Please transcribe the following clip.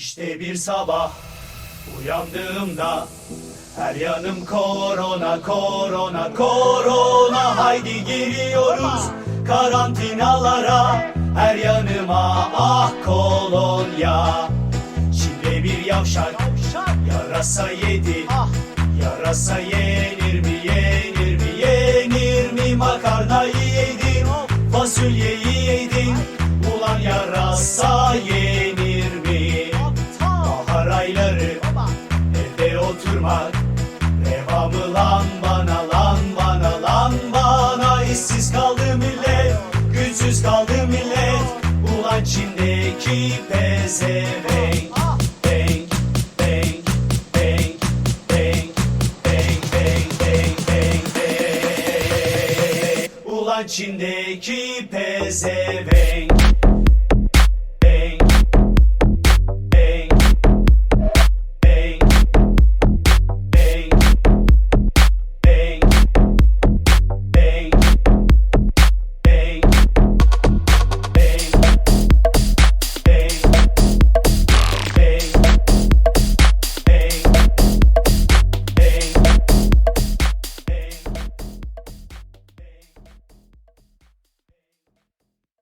İşte bir sabah uyandığımda her yanım korona korona korona. Haydi giriyoruz karantinalara. Her yanıma ah kolonya. Çin'de bir yavşak yarasa yedi. Yarasa yenir mi yenir mi yenir mi? Makarnayı yedin fasulyeyi evde oturmak Reva mı lan bana lan bana lan bana. İşsiz kaldı millet güçsüz kaldı millet. Ulan Çin'deki pezevenk. Bank, bank, bank, bank, bank, bank, bank, bank. Ulan Çin'deki pezevenk